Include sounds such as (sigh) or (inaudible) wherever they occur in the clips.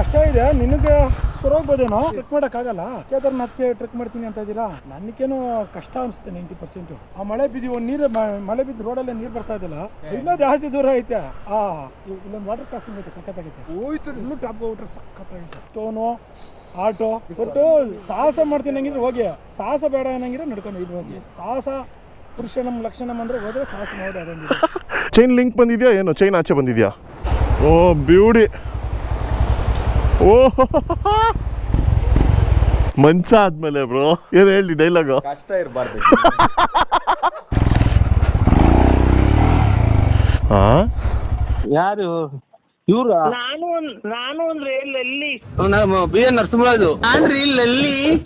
ಕಷ್ಟ ಇದೆ ನಿನಗೆ ಸುರೋಗ್ಬೋದೇನೋ ಟ್ರಿಕ್ ಮಾಡೋಕ್ಕಾಗಲ್ಲ ಕೇದಾರ್ನಾಥ್ಗೆ ಟ್ರಿಕ್ ಮಾಡ್ತೀನಿ ಅಂತ ಇದ್ದೀರಾ? ನನಗೇನು ಕಷ್ಟ ಅನಿಸುತ್ತೆ ನೈಂಟಿ ಪರ್ಸೆಂಟು. ಆ ಮಳೆ ಬಿದ್ದು ಒಂದು ನೀರು ಮಳೆ ಬಿದ್ದು ರೋಡಲ್ಲೇ ನೀರು ಬರ್ತಾ ಇದ್ದಿಲ್ಲ? ಇನ್ನೂ ಜಾಸ್ತಿ ದೂರ ಐತೆ. ಆ ಇಲ್ಲೊಂದು ವಾಟರ್ ಕ್ರಾಸಿಂಗ್ ಐತೆ ಸಖತ್ತಾಗೈತೆ. ಹೋಯ್ತು. ಇನ್ನೂ ಟಾಪ್ ಹೋಗ್ಬಿಟ್ರೆ ಸಖತ್ತಾಗೈತೆ. ಸ್ಟೋನು ಆಟೋ ಒಟ್ಟು ಸಾಹಸ ಮಾಡ್ತೀನಿ ಹಂಗಿದ್ರೆ ಹೋಗಿ. ಸಾಹಸ ಬೇಡ ಅನ್ನಂಗಿದ್ರೆ ನಡ್ಕೊಂಡು ಇದು ಹೋಗಿ. ಸಾಹಸ ಪುರುಷನಂ ಲಕ್ಷಣಂ ಅಂದ್ರೆ ಹೋದ್ರೆ ಸಾಹಸ ನೋಡಿ ಅದೊಂದು. (laughs) ಚೈನ್ ಲಿಂಕ್ ಬಂದಿದ್ಯಾ? ಏನು? ಚೈನ್ ಆಚೆ ಬಂದಿದ್ಯಾ? ಓ ಬ್ಯೂಟಿ ಓ ಮಂಚ ಆದ್ಮೇಲೆ ಬ್ರೋ ಏನ್ ಹೇಳಿ ಡೈಲಾಗು ಕಷ್ಟ ಇರಬಾರ್ದು. ಹಾ ಯಾರು? ಇವ್ರ? ನಾನು ಒಂದ್- ನಾನು ಒಂದ್ ರೈಲಲ್ಲಿ ನಮ್ಮ ಬಿ ಎನ್ ನರಸಿಂಹರಾಜು.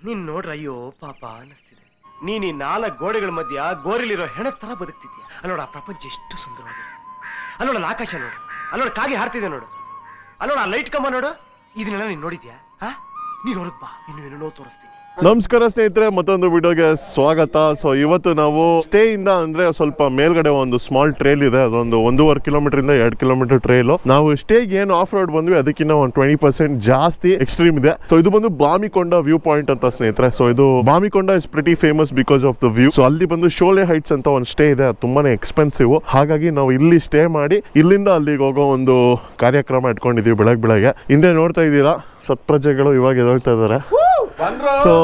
ನೀನ್ ನೋಡ್ರ ಅಯ್ಯೋ ಪಾಪ ಅನ್ನಿಸ್ತಿದೆ ನೀನ್ ಈ ನಾಲ್ಕು ಗೋಡೆಗಳ ಮಧ್ಯ ಗೋರಿಲಿರೋ ಹೆಣ ತರ ಬದುಕ್ತಿದ್ಯಾ? ಅಲ್ಲೋಡ ಆ ಪ್ರಪಂಚ ಎಷ್ಟು ಸುಂದರವಾಗಿದೆ. ಅಲ್ಲೋಡ ಅಲ್ಲಿ ಆಕಾಶ ನೋಡು. ಅಲ್ಲೋಡ ಕಾಗೆ ಹಾರ್ತಿದೆ ನೋಡು. ಅಲ್ಲೋಡ ಆ ಲೈಟ್ ಕಂಬ ನೋಡು. ಇದನ್ನೆಲ್ಲ ನೀನ್ ನೋಡಿದ್ಯಾ? ಹಾ? ನೀನ್ ಹೊರಗ್ ಬಾ. ಇನ್ನು ಏನೇನೋ ತೋರಿಸ್ತೀನಿ. ನಮಸ್ಕಾರ ಸ್ನೇಹಿತರೆ, ಮತ್ತೊಂದು ವಿಡಿಯೋಗೆ ಸ್ವಾಗತ. ಸೊ ಇವತ್ತು ನಾವು ಸ್ಟೇ ಇಂದ ಅಂದ್ರೆ ಸ್ವಲ್ಪ ಮೇಲ್ಗಡೆ ಒಂದು ಸ್ಮಾಲ್ ಟ್ರೇಲ್ ಇದೆ. ಅದೊಂದು ಒಂದೂವರೆ ಕಿಲೋಮೀಟರ್ ಇಂದ ಎರಡು ಕಿಲೋಮೀಟರ್ ಟ್ರೇಲ್ ನಾವು ಸ್ಟೇಗೆ ಏನು ಆಫ್ ರೋಡ್ ಬಂದ್ವಿ ಅದಕ್ಕಿಂತ ಒಂದು ಟ್ವೆಂಟಿ ಪರ್ಸೆಂಟ್ ಜಾಸ್ತಿ ಎಕ್ಸ್ಟ್ರೀಮ್ ಇದೆ. ಸೊ ಇದು ಬಂದು ಬಾಮಿಕೊಂಡ ವ್ಯೂ ಪಾಯಿಂಟ್ ಅಂತ ಸ್ನೇಹಿತರೆ. ಸೊ ಇದು Bamikonda is pretty famous because of the view so ಅಲ್ಲಿ ಬಂದು ಶೋಲೆ ಹೈಟ್ಸ್ ಅಂತ ಒಂದು ಸ್ಟೇ ಇದೆ. ಅದು ತುಂಬಾನೇ ಎಕ್ಸ್ಪೆನ್ಸಿವ್ ಹಾಗಾಗಿ ನಾವು ಇಲ್ಲಿ ಸ್ಟೇ ಮಾಡಿ, ಇಲ್ಲಿಂದ ಅಲ್ಲಿಗೆ ಹೋಗೋ ಒಂದು ಕಾರ್ಯಕ್ರಮ ಇಟ್ಕೊಂಡಿದೀವಿ ಬೆಳಗ್ಗೆ ಬೆಳಗ್ಗೆ. ಹಿಂದೆ ನೋಡ್ತಾ ಇದ್ದೀರಾ? ಸತ್ಪ್ರಜೆಗಳು ಇವಾಗ ಎದಳ್ತಾ ಇದ್ದಾರೆ. ಸೊ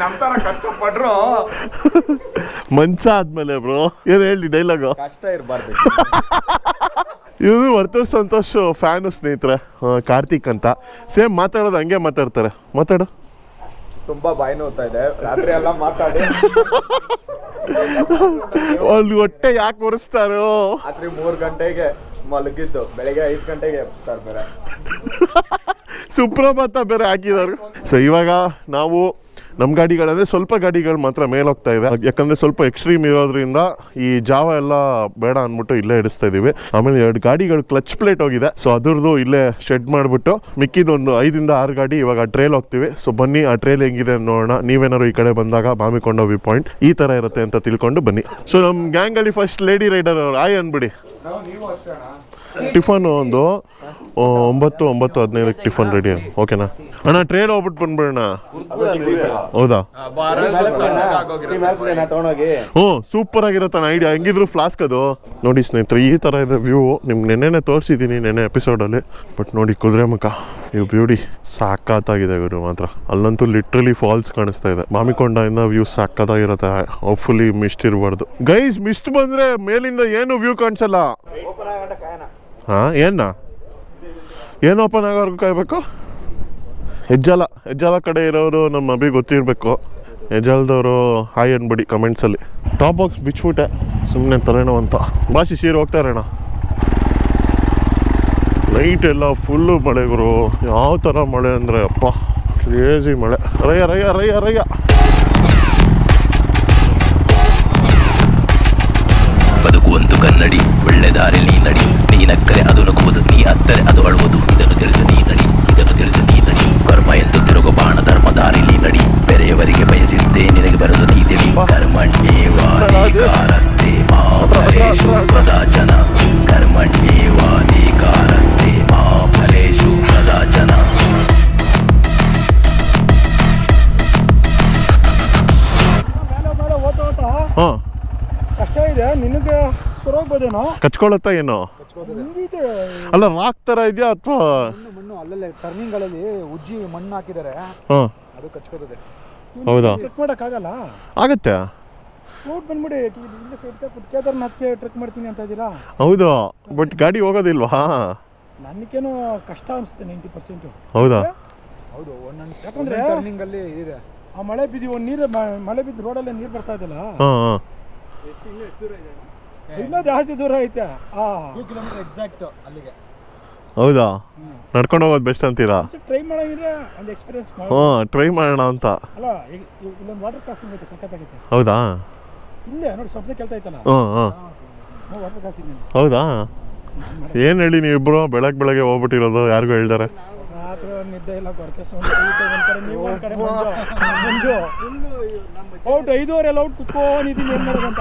ನಮ್ ತರ ಕಷ್ಟಪಟ್ರು. ಮಂಚ ಆದ್ಮೇಲೆ ಬ್ರೋ ಏನ್ ಹೇಳಿ ಡೈಲಾಗು ಕಷ್ಟ ಇರಬಾರ್ದು. ಇವರು ವರ್ತೂರ್ ಸಂತೋಷ್ ಫ್ಯಾನ್ ಸ್ನೇಹಿತರೆ ಕಾರ್ತಿಕ್ ಅಂತ. ಸೇಮ್ ಮಾತಾಡೋದು ಹಂಗೆ ಮಾತಾಡ್ತಾರೆ. ಮಾತಾಡು. ತುಂಬಾ ಬಾಯಿ ನೋತಾ ಇದೆ. ರಾತ್ರಿ ಎಲ್ಲ ಮಾತಾಡಿ. ಅಲ್ಲಿ ಹೊಟ್ಟೆ ಯಾಕೆ ಒರೆಸ್ತಾರೋ? ರಾತ್ರಿ ಮೂರ್ ಗಂಟೆಗೆ. ಮಲಗಿದ್ದು ಬೆಳಿಗ್ಗೆ ಐದು ಗಂಟೆಗೆ ಎಬ್ಸ್ತಾರೆ ಬೇರೆ. ಸುಪ್ರಭಾತ ಬೇರೆ ಹಾಕಿದಾರು. ಸೊ ಇವಾಗ ನಾವು ನಮ್ಮ ಗಾಡಿಗಳಂದ್ರೆ ಸ್ವಲ್ಪ ಗಾಡಿಗಳು ಮಾತ್ರ ಮೇಲೋಗ್ತಾ ಇದೆ ಯಾಕಂದ್ರೆ ಸ್ವಲ್ಪ ಎಕ್ಸ್ಟ್ರೀಮ್ ಇರೋದ್ರಿಂದ ಈ ಜಾವ ಎಲ್ಲ ಬೇಡ ಅಂದ್ಬಿಟ್ಟು ಇಲ್ಲೇ ಇಡಿಸ್ತಾ ಇದೀವಿ. ಆಮೇಲೆ ಎರಡು ಗಾಡಿಗಳು ಕ್ಲಚ್ ಪ್ಲೇಟ್ ಹೋಗಿದೆ. ಸೊ ಅದ್ರದ್ದು ಇಲ್ಲೇ ಶೆಡ್ ಮಾಡಿಬಿಟ್ಟು ಮಿಕ್ಕಿದೊಂದು ಐದಿಂದ ಆರು ಗಾಡಿ ಇವಾಗ ಟ್ರೇಲ್ ಹೋಗ್ತೀವಿ. ಸೊ ಬನ್ನಿ ಆ ಟ್ರೇಲ್ ಹೆಂಗಿದೆ ನೋಡೋಣ. ನೀವೇನಾದ್ರು ಈ ಕಡೆ ಬಂದಾಗ ಬಾಮಿಕೊಂಡ ವ್ಯೂ ಪಾಯಿಂಟ್ ಈ ತರ ಇರುತ್ತೆ ಅಂತ ತಿಳ್ಕೊಂಡು ಬನ್ನಿ. ಸೊ ನಮ್ಮ ಗ್ಯಾಂಗ್ ಅಲ್ಲಿ ಫಸ್ಟ್ ಲೇಡಿ ರೈಡರ್ ಅವ್ರು. ಆಯ್ ಅನ್ಬಿಡಿ. ಟಿಫನ್ ಒಂದು ಒಂಬತ್ತು ಒಂಬತ್ತು, ಹದಿನೈದಕ್ಕೆ ಟಿಫನ್ ರೆಡಿ ಓಕೆನಾ ಅಣ್ಣ ಟ್ರೇಲ್ ಹೋಗ್ಬಿಟ್ಟು ಬಂದ್ಬಿಡೋಣ. ಹೌದಾ? ಹ್ಞೂ ಸೂಪರ್ ಆಗಿರತ್ತಣ್ಣ ಐಡಿಯಾ ಹೆಂಗಿದ್ರು ಫ್ಲಾಸ್ಕ್ ಅದು. ನೋಡಿ ಸ್ನೇಹಿತರೆ, ಈ ಥರ ಇದೆ ವ್ಯೂ ನಿಮ್ಗೆ ನೆನ್ನೆನೆ ತೋರಿಸಿದ್ದೀನಿ ನೆನ್ನೆ ಎಪಿಸೋಡಲ್ಲಿ ಬಟ್ ನೋಡಿ ಕುದುರೆ ಮುಖ. ಇವು ಬ್ಯೂಟಿ ಸಾಕಾತಾಗಿದೆ ಗುರು ಮಾತ್ರ. ಅಲ್ಲಂತೂ ಲಿಟ್ರಲಿ ಫಾಲ್ಸ್ ಕಾಣಿಸ್ತಾ ಇದೆ. ಮಾಮಿಕೊಂಡೆಯಿಂದ ವ್ಯೂ ಸಾಕಾಗಿರುತ್ತೆ ಹೋಪ್ಫುಲಿ ಮಿಸ್ಟ್ ಇರಬಾರ್ದು. ಗೈಸ್ ಮಿಸ್ಟ್ ಬಂದ್ರೆ ಮೇಲಿಂದ ಏನು ವ್ಯೂ ಕಾಣಿಸಲ್ಲ? ಹಾ ಏನ ಏನು ಓಪನ್ ಆಗೋರ್ಗು ಕಾಯ್ಬೇಕು? ಹೆಜ್ಜಾಲ ಹೆಜ್ಜಾಲ ಕಡೆ ಇರೋರು ನಮ್ಮ ಅಭಿ ಗೊತ್ತಿರಬೇಕು. ಹೆಜ್ಜಾಲದವರು ಹಾಯ್ ಅನ್ಬಿಡಿ ಕಮೆಂಟ್ಸಲ್ಲಿ ಟಾಪ್ ಬಾಕ್ಸ್ ಬಿಚ್ಬಿಟ್ಟೆ ಸುಮ್ಮನೆ ತಲೆನೋ ಅಂತ. ಭಾಷೆ ಸೀರೆ ಹೋಗ್ತಾ ಇರೋಣ. ನೈಟ್ ಎಲ್ಲ ಫುಲ್ಲು ಮಳೆ ಗುರು. ಯಾವ ಥರ ಮಳೆ ಅಂದರೆ ಅಪ್ಪ ಕ್ರೇಜಿ ಮಳೆ. ರಯ್ಯ ರಯ್ಯ ರಯ್ಯ ರಯ್ಯ. ಕನ್ನಡಿ ಒಳ್ಳೆ ದಾರಿ ನೀ ನಡಿ. ನೀನಕ್ಕರೆ ಅದು ನಗುವುದು ನೀ ಅತ್ತರೆ ಅದು ಅಳುವುದು. ಇದನ್ನು ತಿಳಿದು ನೀ ನಡಿ. ಇದನ್ನು ತಿಳಿದು ನೀ ನಡಿ. ಕರ್ಮ ಎಂದು ತಿರುಗು ಬಾಣ ಧರ್ಮ ದಾರಿ ನೀ ನಡಿ. ಬೇರೆಯವರಿಗೆ ಬಯಸಿದ್ದೇ ನಿನಗೆ ಬರದು ನೀ ತಿಳಿ ಕರ್ಮಣ್ಯೇವಾಧಿಕಾರಸ್ತೆ ಮಾ ಫಲೇಶು ಕದಾಚನ ಸುರೋಗ್ಬೋದೇನೋ ಕಚ್ಕೊಳತ್ತಾ ಏನು? ಹಿಂಗಿದೆ ಅಲ್ಲ ರಾಕ್ ತರ ಇದೆಯಾ ಅಥವಾ? ಮಣ್ಣು ಮಣ್ಣು ಅಲ್ಲಲ್ಲೇ ಟರ್ನಿಂಗ್ಗಳಲ್ಲಿ ಉಜ್ಜಿ ಮಣ್ಣು ಹಾಕಿದ್ದಾರೆ. ಹಾಂ. ಅದು ಕಚ್ಕೋತದೆ ಹೌದಾ? ಟ್ರೆಕ್ ಮಾಡೋಕ್ಕಾಗಲ್ಲ? ಆಗತ್ತೆ. ರೋಡ್ ಬಂದ್ಬಿಡಿ ಇಲ್ಲೇ ಸೈಡ್ ಕೊಟ್ಟು ಕೇದಾರ್ನಾಥ್ಗೆ ಟ್ರೆಕ್ ಮಾಡ್ತೀನಿ ಅಂತ ಇದ್ದೀರಾ? ಹೌದು ಬಟ್ ಗಾಡಿ ಹೋಗೋದಿಲ್ವಾ? ನನಗೇನು ಕಷ್ಟ ಅನಿಸುತ್ತೆ ನೈಂಟಿ ಪರ್ಸೆಂಟು. ಹೌದಾ? ಹೌದು ಒಂದೊಂದು ಯಾಕಂದ್ರೆ ಟರ್ನಿಂಗ್ ಅಲ್ಲಿ ಇದೆ. ಆ ಮಳೆ ಬಿದ್ದು ಒಂದು ನೀರು ಮಳೆ ಬಿದ್ದು ರೋಡಲ್ಲೇ ನೀರು ಬರ್ತಾ ಇದೆಯಲ್ಲ? ಹಾಂ ಹಾಂ. ಇನ್ನೂ ಜಾಸ್ತಿ ದೂರ ಐತೆ. ಆ. ಟೂ ಕಿಲೋಮೀಟರ್ ಎಕ್ಸಾಕ್ಟ್ ಅಲ್ಲಿಗೆ. ಹೌದಾ? ನಡ್ಕೊಂಡು ಹೋಗೋದು ಬೆಸ್ಟ್ ಅಂತೀರಾ? ಟ್ರೈ ಮಾಡೋಂಗಿದ್ರೆ ಒಂದು ಎಕ್ಸ್ಪೀರಿಯನ್ಸ್ ಮಾಡಿ ಹ್ಞೂ ಟ್ರೈ ಮಾಡೋಣ ಅಂತ. ಅಲ್ಲ ಈಗ ಇವ್- ಇಲ್ಲೊಂದು ವಾಟರ್ ಕ್ರಾಸಿಂಗ್ ಐತೆ ಸಖತ್ತಾಗೈತೆ ಹೌದಾ? ಇಲ್ಲೇ ನೋಡಿ ಶಬ್ದ ಕೇಳ್ತಾ ಐತಲ್ಲ ಹಾಂ ಹಾಂ ವಾಟರ್ ಕ್ರಾಸಿಂಗ್ ಹೌದಾ? ಏನು ಹೇಳಿ ನೀವಿಬ್ರು ಬೆಳಗ್ಗೆ ಬೆಳಗ್ಗೆ ಹೋಗ್ಬಿಟ್ಟಿರೋದು ಯಾರಿಗೂ ಹೇಳ್ದಾರೆ? ರಾತ್ರಿ ಒಂದು ನಿದ್ದೆ ಇಲ್ಲ ಗೊರಕೆ ಸೌಂಡ್ ಒಂದ್ ಕಡೆ ನೀವು ಒಂದ್ ಕಡೆ ಮಂಜು. (laughs) ಮಂಜು. ಔಟ್ ಐದೂವರೆ ಎಲ್ಲ ಔಟ್ ಕುತ್ಕೊಂಡಿದ್ದೀನಿ ಏನು ಮಾಡೋದಂತ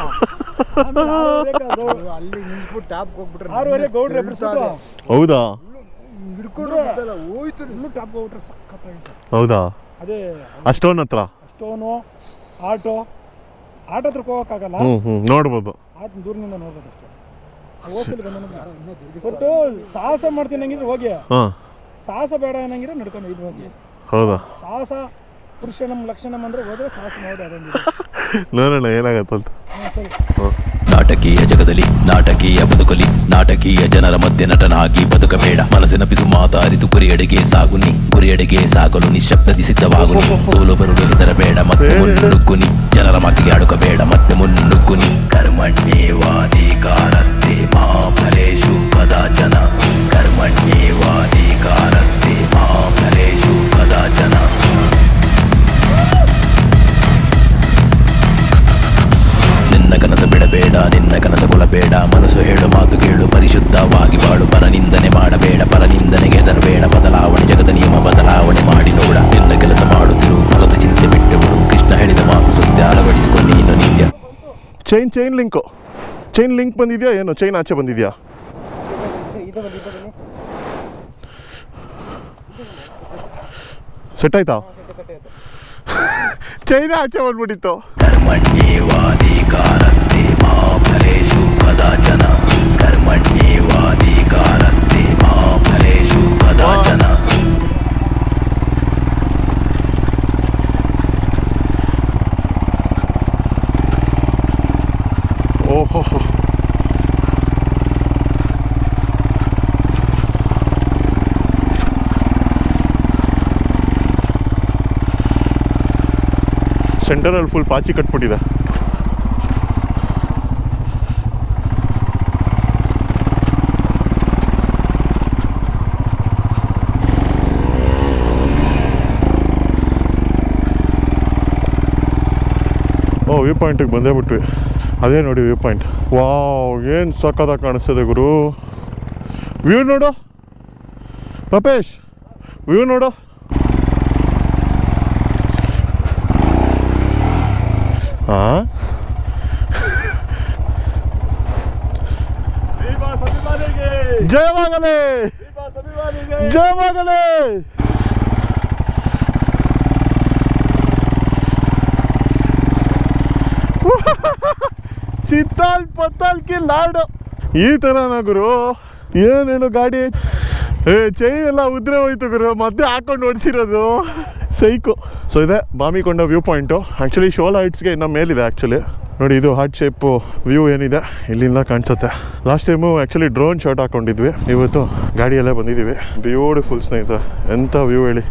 (laughs) ಅಲ್ಲಿ ನಿಂತ್ಬಿಟ್ಟು ಟಾಪ್ ಹೋಗ್ಬಿಟ್ರೆ ಆರೂವರೆ ಗೌಡ್ರೆ ರೆಪ್ರೆಸೆಂಟ್ ಹೌದಾ? ಹಿಡ್ಕೊಂಡು ಹೋಯ್ತು ಇನ್ನು ಟಾಪ್ ಹೋಗ್ಬಿಟ್ರೆ ಸಖತ್ತಾಗಿತ್ತು ಹೌದಾ? ಅದೇ ಅಷ್ಟೊಂದು ಹತ್ರ? ಸ್ಟೋನು ಆಟೋ ಆಟೋ ಹತ್ರಕ್ಕೆ ಹೋಗೋಕ್ಕಾಗಲ್ಲ? ಹ್ಞೂ ಹ್ಞೂ ನೋಡ್ಬೋದು. ಆಟ ದೂರದಿಂದ ನೋಡ್ಬೋದು ಅಷ್ಟೇ. ಹೋಗ್ಸಲಿ ಬಂದ ಒಟ್ಟು ಸಾಹಸ ಮಾಡ್ತೀನಿ ಹಂಗಿದ್ರೆ ಹೋಗಿ. ಹಾಂ. ಸಾಹಸ ಬೇಡ ಅನ್ನಂಗಿದ್ರೆ ನಡ್ಕೊಂಡು ಇದು ಹೋಗಿ. ಹೌದಾ? ಸಾಹಸ ಪುರುಷನಂ ಲಕ್ಷಣಂ ಅಂದ್ರೆ ಹೋದ್ರೆ ಸಾಹಸ ಮಾಡಿ ಅದೊಂದು (laughs) ನೋಡೋಣ ಏನಾಗತ್ತಂತ ಸರಿ. ನಾಟಕೀಯ ಜಗದಲ್ಲಿ ನಾಟಕೀಯ ಬದುಕಲಿ ನಾಟಕೀಯ ಜನರ ಮಧ್ಯೆ ನಟನಾಗಿ ಬದುಕಬೇಡ. ಮನಸ್ಸಿನ ಪಿಸು ಮಾತಾರಿತು ಗುರಿಯಡೆಗೆ ಸಾಗುನಿ ಗುರಿಯಡೆಗೆ ಸಾಗಲು ನಿಶಬ್ದದಿ ಸಿದ್ಧವಾಗುನಿ ಸೋಲು ಬರುಳು ಹೆದರಬೇಡ ಮತ್ತೆ ಮುನ್ನುಗ್ಗುನಿ ಜನರ ಮಾತಿಗೆ ಅಡುಕಬೇಡ ಮತ್ತೆ ಮುನ್ನುಗ್ಗುನಿ ಕರ್ಮಣ್ಯೇವಾಧಿಕಾರಸ್ತೆ ಮಾ ಫಲೇಶು ಜನ ಕರ್ಮಣ್ಯೇವಾಧಿಕಾರಸ್ತೆ ಕೊಲಬೇಡ ಮನಸ್ಸು ಹೇಳು ಮಾತು ಕೇಳು ಪರಿಶುದ್ಧವಾಗಿ ಬಾಳು. ಪರನಿಂದನೆ ಮಾಡಬೇಡ ಪರನಿಂದನೆಗೆ ತರಬೇಡ. ಬದಲಾವಣೆ ಜಗದ ನಿಯಮ ಬದಲಾವಣೆ ಮಾಡಿ ನೋಡ. ನಿನ್ನ ಕೆಲಸ ಮಾಡುತ್ತಿರು ಫಲದ ಚಿಂತೆ ಬಿಟ್ಟು ಬಿಡು. ಕೃಷ್ಣ ಹೇಳಿದ ಮಾತು ಸತ್ಯ ಅಳವಡಿಸಿಕೊಂಡು ನೀನು ನಿತ್ಯ. Chain chain link chain link ಬಂದಿದ್ಯಾ ಏನು? ಚೈನ್ ಆಚೆ ಬಂದಿದ್ಯಾ? ಸೆಟ್ ಆಯ್ತಾ? (laughs) ಚೈನ್ ಆಚೆ ಬಂದ್ಬಿಟ್ಟಿತ್ತು. ಕರ್ಮಣ್ಯೇವಾಧಿಕಾರಸ್ತೆ ಸೆಂಟರಲ್ಲಿ ಫುಲ್ ಪಾಚಿ ಕಟ್ಬಿಟ್ಟಿದೆ. ಓ ವ್ಯೂ ಪಾಯಿಂಟಿಗೆ ಬಂದೇ ಬಿಟ್ವಿ. ಅದೇ ನೋಡಿ ವ್ಯೂ ಪಾಯಿಂಟ್ ವಾವ್, ಏನು ಸಕ್ಕತ್ತಾಗಿ ಕಾಣಿಸ್ತದೆ ಗುರು. ವ್ಯೂ ನೋಡು. ಪಪೇಶ್ ವ್ಯೂ ನೋಡು. ಹಾಂ ಜಯವಾಗಲೇ ಜಯವಾಗಲಿ ಚಿತ್ತಾಲ್ ಪತ್ತಾಲ್ ಕಿ ಲಾಡು ಈ ಥರನ ಗುರು ಏನೇನು ಗಾಡಿ ಏ ಚೈನ್ ಎಲ್ಲ ಉದ್ರೆ ಹೋಯ್ತು ಗುರು. ಮತ್ತೆ ಹಾಕೊಂಡು ಓಡಿಸಿರೋದು. ಸೈಕು ಸೊ ಇದೆ Bamikonda view point actually Shola ಹೈಟ್ಸ್ಗೆ ಇನ್ನು ಮೇಲಿದೆ ಆ್ಯಕ್ಚುಲಿ ನೋಡಿ, ಇದು ಹಾರ್ಟ್ ಶೇಪು ವ್ಯೂ ಏನಿದೆ, ಇಲ್ಲಿಂದ ಕಾಣಿಸುತ್ತೆ. Last time actually drone shot ಹಾಕೊಂಡಿದ್ವಿ. ಇವತ್ತು ಗಾಡಿಯಲ್ಲೇ ಬಂದಿದ್ದೀವಿ. ಬ್ಯೂಟಿಫುಲ್ ಸ್ನೇಹಿತ ಎಂಥ ವ್ಯೂ ಹೇಳಿ.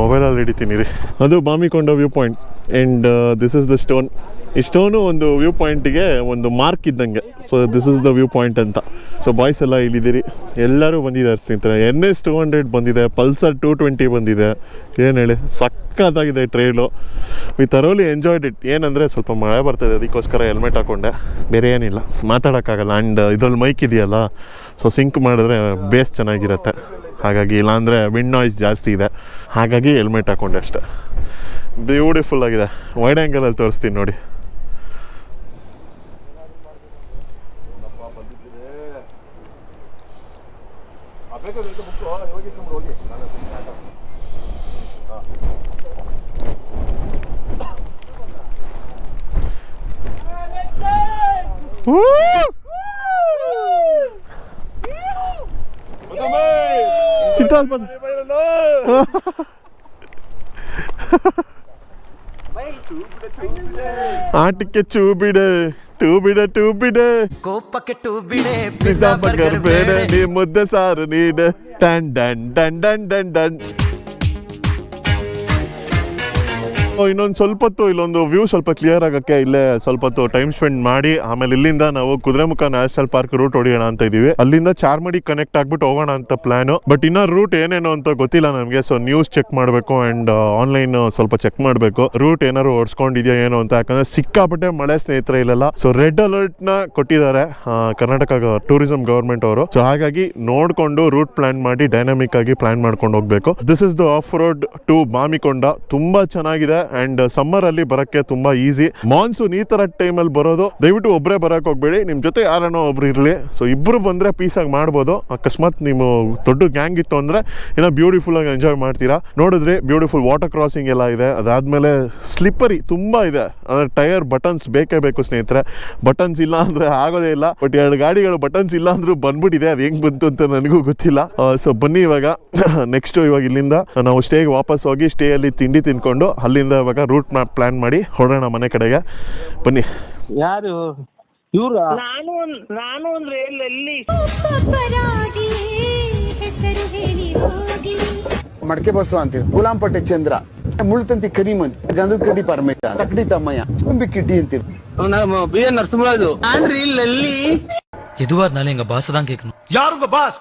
ಮೊಬೈಲಲ್ಲಿ ಹಿಡಿತೀನಿ ರೀ. ಅದು ಬಾಮಿಕೊಂಡ view point and this is the stone stone ಒಂದು ವ್ಯೂ ಪಾಯಿಂಟಿಗೆ ಒಂದು ಮಾರ್ಕ್ ಇದ್ದಂಗೆ. So this is the view point ಅಂತ. ಸೊ ಬಾಯ್ಸ್ ಎಲ್ಲ ಇಲ್ಲಿದ್ದೀರಿ. ಎಲ್ಲರೂ ಬಂದಿದ್ದಾರೆ ಸ್ನೇಹಿತರೆ. ಎನ್ ಎಸ್ ಟು ಹಂಡ್ರೆಡ್ ಬಂದಿದೆ ಪಲ್ಸರ್ ಟು ಟ್ವೆಂಟಿ ಬಂದಿದೆ. ಏನು ಹೇಳಿ? ಸಕ್ಕತ್ತಾಗಿದೆ trail we thoroughly enjoyed it ಏನಂದರೆ ಸ್ವಲ್ಪ ಮಳೆ ಬರ್ತದೆ ಅದಕ್ಕೋಸ್ಕರ ಹೆಲ್ಮೆಟ್ ಹಾಕೊಂಡೆ. ಬೇರೆ ಏನಿಲ್ಲ. ಮಾತಾಡೋಕ್ಕಾಗಲ್ಲ. ಆ್ಯಂಡ್ ಇದ್ರಲ್ಲಿ ಮೈಕ್ ಇದೆಯಲ್ಲ? ಸೊ ಸಿಂಕ್ ಮಾಡಿದ್ರೆ ಬೇಸ್ ಚೆನ್ನಾಗಿರುತ್ತೆ. ಹಾಗಾಗಿ, ಇಲ್ಲಾಂದರೆ ವಿಂಡ್ ನಾಯ್ಸ್ ಜಾಸ್ತಿ ಇದೆ. ಹಾಗಾಗಿ ಹೆಲ್ಮೆಟ್ ಹಾಕೊಂಡೆ ಅಷ್ಟೆ. ಬ್ಯೂಟಿಫುಲ್ ಆಗಿದೆ. ವೈಡ್ ಆ್ಯಂಗಲಲ್ಲಿ ತೋರಿಸ್ತೀನಿ ನೋಡಿ. 그러니까 이렇게 먹고 아 여기 있으면 여기 나는 여기 나가 아. 아. 아, 티켓 주비래. ಬಿಡೆ ಕೋಪಕ್ಕೆ ಟೂ ಬಿಡೆ ಪಿಜ್ಜಾ ಬರ್ಗರ್ ಬೇಡ ನೀ ಮುದ್ದೆ ಸಾರು ನೀಡೆ ಡನ್ ಡನ್ ಡನ್ ಡನ್ ಡನ್ ಡನ್ ಇನ್ನೊಂದು ಸ್ವಲ್ಪ ಹೊತ್ತು ಇಲ್ಲೊಂದು ವ್ಯೂ ಸ್ವಲ್ಪ ಕ್ಲಿಯರ್ ಆಗಕ್ಕೆ ಇಲ್ಲೇ ಸ್ವಲ್ಪ ಹೊತ್ತು ಟೈಮ್ ಸ್ಪೆಂಡ್ ಮಾಡಿ, ಆಮೇಲೆ ಇಲ್ಲಿಂದ ನಾವು ಕುದುರೆಮುಖ ನ್ಯಾಷನಲ್ ಪಾರ್ಕ್ ರೂಟ್ ಹೊಡಿಯೋಣ ಅಂತ ಇದೀವಿ. ಅಲ್ಲಿಂದ ಚಾರ್ಮಡಿ ಕನೆಕ್ಟ್ ಆಗ್ಬಿಟ್ಟು ಹೋಗೋಣ ಅಂತ ಪ್ಲಾನ್ ಬಟ್ ಇನ್ನ ರೂಟ್ ಏನೇನು ಅಂತ ಗೊತ್ತಿಲ್ಲ ನಮಗೆ ಸೊ ನ್ಯೂಸ್ ಚೆಕ್ ಮಾಡಬೇಕು ಅಂಡ್ ಆನ್ಲೈನ್ ಸ್ವಲ್ಪ ಚೆಕ್ ಮಾಡಬೇಕು. ರೂಟ್ ಏನಾದ್ರು ಓಡಿಸ್ಕೊಂಡಿದ್ಯಾ ಏನು ಅಂತ, ಯಾಕಂದ್ರೆ ಸಿಕ್ಕಾಪಟ್ಟೆ ಮಳೆ ಸ್ನೇಹಿತರೆ ಇಲ್ಲಲ್ಲ. ಸೊ ರೆಡ್ ಅಲರ್ಟ್ನ ಕೊಟ್ಟಿದ್ದಾರೆ ಕರ್ನಾಟಕ ಟೂರಿಸಂ ಗವರ್ಮೆಂಟ್ ಅವರು. ಸೊ ಹಾಗಾಗಿ ನೋಡ್ಕೊಂಡು ರೂಟ್ ಪ್ಲಾನ್ ಮಾಡಿ ಡೈನಾಮಿಕ್ ಆಗಿ ಪ್ಲಾನ್ ಮಾಡ್ಕೊಂಡು ಹೋಗ್ಬೇಕು. This is the off road to Bamikonda ತುಂಬಾ ಚೆನ್ನಾಗಿದೆ. ಅಂಡ್ ಸಮ್ಮರ್ ಅಲ್ಲಿ ಬರಕ್ಕೆ ತುಂಬಾ ಈಸಿ ಮಾನ್ಸೂನ್ ಈ ತರ ಟೈಮ್ ಅಲ್ಲಿ ಬರೋದು, ದಯವಿಟ್ಟು ಒಬ್ಬರೇ ಬರಕ್ ಹೋಗ್ಬೇಡಿ. ನಿಮ್ ಜೊತೆ ಯಾರನೋ ಒಬ್ರು ಇರಲಿ. ಸೊ ಇಬ್ರು ಬಂದ್ರೆ ಪೀಸಾಗಿ ಮಾಡ್ಬೋದು. ಅಕಸ್ಮಾತ್ ನೀವು ದೊಡ್ಡ ಗ್ಯಾಂಗ್ ಇತ್ತು ಅಂದ್ರೆ ಏನೋ ಬ್ಯೂಟಿಫುಲ್ ಆಗಿ ಎಂಜಾಯ್ ಮಾಡ್ತೀರಾ? ನೋಡಿದ್ರೆ ಬ್ಯೂಟಿಫುಲ್ ವಾಟರ್ ಕ್ರಾಸಿಂಗ್ ಎಲ್ಲ ಇದೆ. ಅದಾದ್ಮೇಲೆ ಸ್ಲಿಪ್ಪರಿ ತುಂಬಾ ಇದೆ. ಅಂದ್ರೆ ಟೈರ್ ಬಟನ್ಸ್ ಬೇಕೇ ಬೇಕು ಸ್ನೇಹಿತರೆ. ಬಟನ್ಸ್ ಇಲ್ಲ ಅಂದ್ರೆ ಆಗೋದೇ ಇಲ್ಲ. ಬಟ್ ಎರಡು ಗಾಡಿಗಳು ಬಟನ್ಸ್ ಇಲ್ಲ ಅಂದ್ರೂ ಬಂದ್ಬಿಟ್ಟಿದೆ. ಅದು ಹೆಂಗ್ ಬಂತು ಅಂತ ನನಗೂ ಗೊತ್ತಿಲ್ಲ. ಸೊ ಬನ್ನಿ ಇವಾಗ. (coughs) ನೆಕ್ಸ್ಟ್ ಇವಾಗ ಇಲ್ಲಿಂದ ನಾವು ಸ್ಟೇಗೆ ವಾಪಸ್ ಹೋಗಿ ಸ್ಟೇ ಅಲ್ಲಿ ತಿಂಡಿ ತಿನ್ಕೊಂಡು ಅಲ್ಲಿಂದ ಇವಾಗ ರೂಟ್ ಮ್ಯಾಪ್ ಪ್ಲಾನ್ ಮಾಡಿ ಹೊರಡೋಣ ಮನೆ ಕಡೆಗೆ ಬನ್ನಿ ಯಾರು ಇವ್ರ ನಾನು ಒಂದ್- ನಾನು ಅಂದ್ರೆ ಎಲ್ಲೆಲ್ಲಿ ಒಬ್ಬೊಬ್ಬರಾಗಿ ಹೆಸರು ಹೇಳಿ ಹೋಗಿ ಮಡಕೆ ಬಸವ ಅಂತೀವಿ ಗುಲಾಂಪಟ್ಟೆ ಚಂದ್ರ ಮುಳ್ತಂತಿ ಕರಿಮಂತ್ ಗಂಧದ ಕಡ್ಡಿ ಪರಮೇಶ ತಕ್ಕಡಿ ತಮ್ಮಯ್ಯ ತುಂಬಿ ಕಿಡ್ಡಿ ಅಂತೀವಿ நம்ம பி என் நரசிம்மராஜு எதுவா இருந்தாலும் எங்க பாஸ் தான் கேட்கணும் யாருங்க பாஸ்